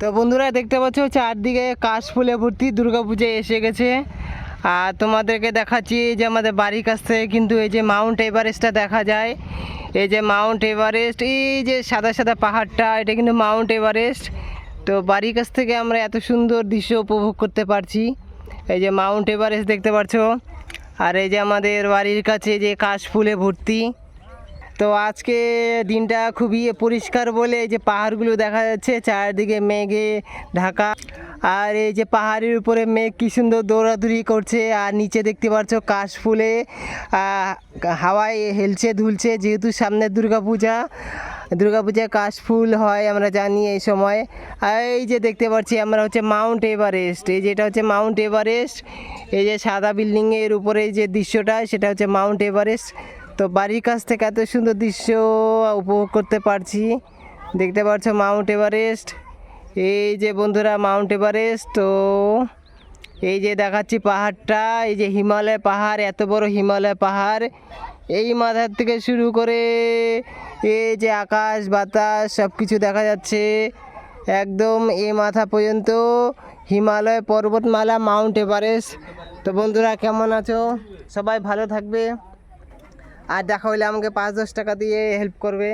তো বন্ধুরা দেখতে পাচ্ছ চারদিকে কাশ ফুলে ভর্তি দুর্গাপুজো এসে গেছে। আর তোমাদেরকে দেখাচ্ছি যে আমাদের বাড়ির কাছ থেকে কিন্তু এই যে মাউন্ট এভারেস্টটা দেখা যায়। এই যে মাউন্ট এভারেস্ট, এই যে সাদা সাদা পাহাড়টা, এটা কিন্তু মাউন্ট এভারেস্ট। তো বাড়ির কাছ থেকে আমরা এত সুন্দর দৃশ্য উপভোগ করতে পারছি। এই যে মাউন্ট এভারেস্ট দেখতে পাচ্ছ। আর এই যে আমাদের বাড়ির কাছে যে কাশ ফুলে ভর্তি তো আজকে দিনটা খুবই পরিষ্কার বলে এই যে পাহাড়গুলো দেখা যাচ্ছে, চারদিকে মেঘে ঢাকা। আর এই যে পাহাড়ের উপরে মেঘ কি সুন্দর দৌড়াদৌড়ি করছে, আর নিচে দেখতে পাচ্ছ কাশ ফুলে হাওয়ায় হেলছে, ধুলছে, যেহেতু সামনে দুর্গাপূজা, দুর্গাপূজায় কাশ ফুল হয় আমরা জানি এই সময়। আর এই যে দেখতে পাচ্ছি আমরা হচ্ছে মাউন্ট এভারেস্ট, এই যেটা হচ্ছে মাউন্ট এভারেস্ট, এই যে সাদা বিল্ডিংয়ের উপরে যে দৃশ্যটা, সেটা হচ্ছে মাউন্ট এভারেস্ট। তো বাড়ির কাছ থেকে এত সুন্দর দৃশ্য উপভোগ করতে পারছি। দেখতে পাচ্ছ মাউন্ট এভারেস্ট। এই যে বন্ধুরা, মাউন্ট এভারেস্ট, তো এই যে দেখাচ্ছি পাহাড়টা, এই যে হিমালয় পাহাড়, এত বড় হিমালয় পাহাড়। এই মাথার থেকে শুরু করে এই যে আকাশ, বাতাস সব কিছু দেখা যাচ্ছে। একদম এই মাথা পর্যন্ত হিমালয় পর্বতমালা মাউন্ট এভারেস্ট। তো বন্ধুরা, কেমন আছো? সবাই ভালো থাকবে। আর দেখা হলে আমাকে পাঁচ দশ টাকা দিয়ে হেল্প করবে।